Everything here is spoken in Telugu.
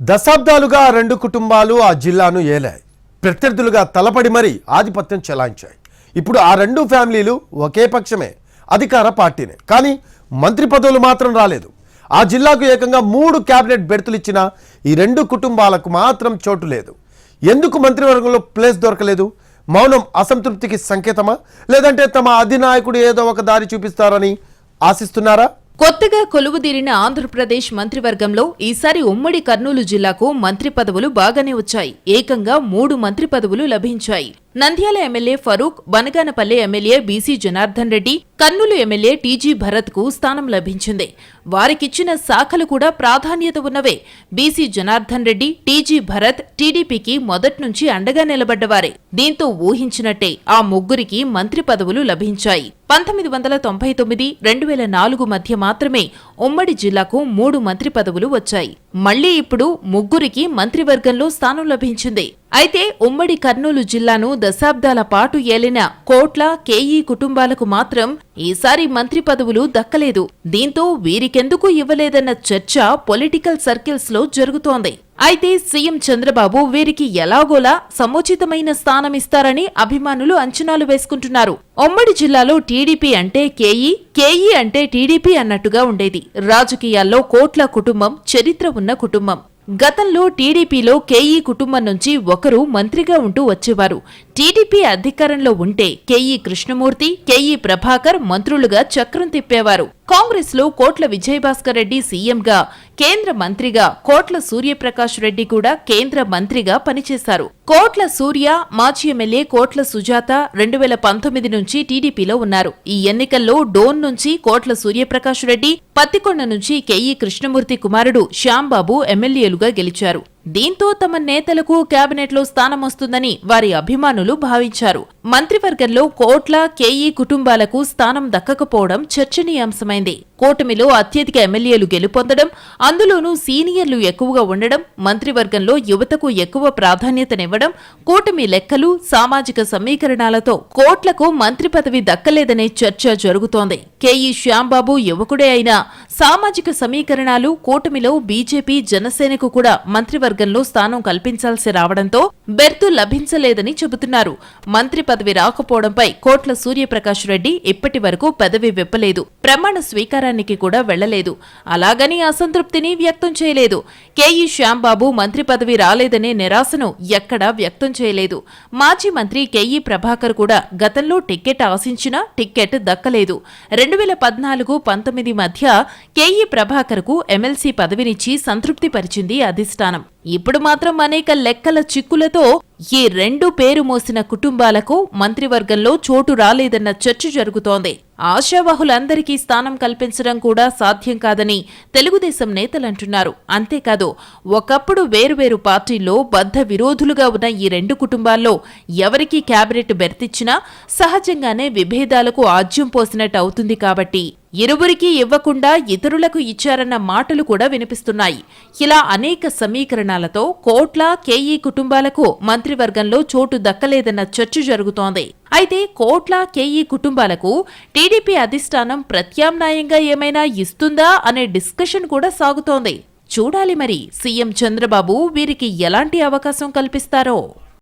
దశాబ్దాలుగా రెండు కుటుంబాలు ఆ జిల్లాను ఏలాయి. ప్రత్యర్థులుగా తలపడి మరీ ఆధిపత్యం చెలాయించాయి. ఇప్పుడు ఆ రెండు ఫ్యామిలీలు ఒకే పక్షమే అధికార పార్టీనే. కానీ మంత్రి పదవులు మాత్రం రాలేదు. ఆ జిల్లాకు ఏకంగా మూడు క్యాబినెట్ బెర్తులు ఇచ్చిన ఈ రెండు కుటుంబాలకు మాత్రం చోటు లేదు. ఎందుకు మంత్రివర్గంలో ప్లేస్ దొరకలేదు? మౌనం అసంతృప్తికి సంకేతమా? లేదంటే తమ అధినాయకుడు ఏదో ఒక దారి చూపిస్తారని ఆశిస్తున్నారా? కొత్తగా కొలువుదీరిన ఆంధ్రప్రదేశ్ మంత్రివర్గంలో ఈసారి ఉమ్మడి కర్నూలు జిల్లాకు మంత్రి పదవులు బాగానే వచ్చాయి. ఏకంగా మూడు మంత్రి పదవులు లభించాయి. Nandyal MLA Farooq Banaganapalle MLA B C Janardhan Reddy Kurnool MLA T G భరత్కు స్థానం లభించింది. వారికిచ్చిన శాఖలు కూడా ప్రాధాన్యత ఉన్నవే. B C Janardhan Reddy T G Bharat టీడీపీకి మొదట్నుంచి అండగా నిలబడ్డవారే. దీంతో ఊహించినట్టే ఆ ముగ్గురికి మంత్రి పదవులు లభించాయి. పంతొమ్మిది వందల తొంభై తొమ్మిది రెండు వేల నాలుగు మధ్య మాత్రమే ఉమ్మడి జిల్లాకు మూడు మంత్రి పదవులు వచ్చాయి. మళ్ళీ ఇప్పుడు ముగ్గురికి మంత్రివర్గంలో స్థానం లభించింది. అయితే ఉమ్మడి కర్నూలు జిల్లాను దశాబ్దాల పాటు ఏలిన కోట్ల కేఈ కుటుంబాలకు మాత్రం ఈసారి మంత్రి పదవులు దక్కలేదు. దీంతో వీరికెందుకు ఇవ్వలేదన్న చర్చ పొలిటికల్ సర్కిల్స్లో జరుగుతోంది. అయితే సీఎం చంద్రబాబు వీరికి ఎలాగోలా సముచితమైన స్థానమిస్తారని అభిమానులు అంచనాలు వేసుకుంటున్నారు. ఉమ్మడి జిల్లాలో టీడీపీ అంటే కేఈ కేఈ అంటే టీడీపీ అన్నట్టుగా ఉండేది. రాజకీయాల్లో కోట్ల కుటుంబం చరిత్ర ఉన్న కుటుంబం. గతంలో టీడీపీలో కేఈ కుటుంబం నుంచి ఒకరు మంత్రిగా ఉంటూ వచ్చేవారు. టీడీపీ అధికారంలో ఉంటే కేఈ కృష్ణమూర్తి కేఈ ప్రభాకర్ మంత్రులుగా చక్రం తిప్పేవారు. కాంగ్రెస్లో కోట్ల విజయభాస్కర్ రెడ్డి సీఎంగా కేంద్ర మంత్రిగా కోట్ల సూర్యప్రకాష్ రెడ్డి కూడా కేంద్ర మంత్రిగా పనిచేశారు. కోట్ల సూర్య మాజీ ఎమ్మెల్యే కోట్ల సుజాత రెండు వేల పంతొమ్మిది నుంచి టీడీపీలో ఉన్నారు. ఈ ఎన్నికల్లో డోన్ నుంచి కోట్ల సూర్యప్రకాష్ రెడ్డి పత్తికొండ నుంచి కెఈ కృష్ణమూర్తి కుమారుడు శ్యాంబాబు ఎమ్మెల్యేలుగా గెలిచారు. దీంతో తమ నేతలకు కేబినెట్లో స్థానం వస్తుందని వారి అభిమానులు భావించారు. మంత్రివర్గంలో కోట్ల కేఈ కుటుంబాలకు స్థానం దక్కకపోవడం చర్చనీయాంశమైంది. కూటమిలో అత్యధిక ఎమ్మెల్యేలు గెలుపొందడం అందులోనూ సీనియర్లు ఎక్కువగా ఉండడం మంత్రివర్గంలో యువతకు ఎక్కువ ప్రాధాన్యతనివ్వడం కూటమి లెక్కలు సామాజిక సమీకరణాలతో కోట్లకు మంత్రి పదవి దక్కలేదనే చర్చ జరుగుతోంది. కేఈ శ్యాంబాబు యువకుడే అయినా సామాజిక సమీకరణాలు కూటమిలో బీజేపీ జనసేనకు కూడా మంత్రివర్గంలో స్థానం కల్పించాల్సి రావడంతో బెర్తు లభించలేదని చెబుతున్నారు. మంత్రి పదవి రాకపోవడంపై కోట్ల సూర్యప్రకాష్ రెడ్డి ఇప్పటి వరకు పదవి విప్పలేదు. ప్రమాణ స్వీకారానికి కూడా వెళ్ళలేదు అలాగని అసంతృప్తిని వ్యక్తం చేయలేదు. కేఈ శ్యాంబాబు మంత్రి పదవి రాలేదనే నిరాశను ఎక్కడా వ్యక్తం చేయలేదు. మాజీ మంత్రి కేఈ ప్రభాకర్ కూడా గతంలో టిక్కెట్ ఆశించినా టిక్కెట్ దక్కలేదు. రెండు వేల పద్నాలుగు పంతొమ్మిది మధ్య కేఈ ప్రభాకర్కు ఎమ్మెల్సీ పదవినిచ్చి సంతృప్తి పరిచింది అధిష్టానం. ఇప్పుడు మాత్రం అనేక లెక్కల చిక్కుల తో ఈ రెండు పేరు మోసిన కుటుంబాలకు మంత్రివర్గంలో చోటు రాలేదన్న చర్చ జరుగుతోంది. ఆశావాహులందరికీ స్థానం కల్పించడం కూడా సాధ్యం కాదని తెలుగుదేశం నేతలంటున్నారు. అంతేకాదు ఒకప్పుడు వేరువేరు పార్టీల్లో బద్ధ విరోధులుగా ఉన్న ఈ రెండు కుటుంబాల్లో ఎవరికి కేబినెట్ బెర్తిచ్చినా సహజంగానే విభేదాలకు ఆజ్యం పోసినట్టు అవుతుంది కాబట్టి ఇరువురికి ఇవ్వకుండా ఇతరులకు ఇచ్చారన్న మాటలు కూడా వినిపిస్తున్నాయి. ఇలా అనేక సమీకరణాలతో కోట్ల కేఈ కుటుంబాలకు మంత్రివర్గంలో చోటు దక్కలేదన్న చర్చ జరుగుతోంది. అయితే కోట్ల కేఈ కుటుంబాలకు టీడీపీ అధిష్టానం ప్రత్యామ్నాయంగా ఏమైనా ఇస్తుందా అనే డిస్కషన్ కూడా సాగుతోంది. చూడాలి మరి సీఎం చంద్రబాబు వీరికి ఎలాంటి అవకాశం కల్పిస్తారో.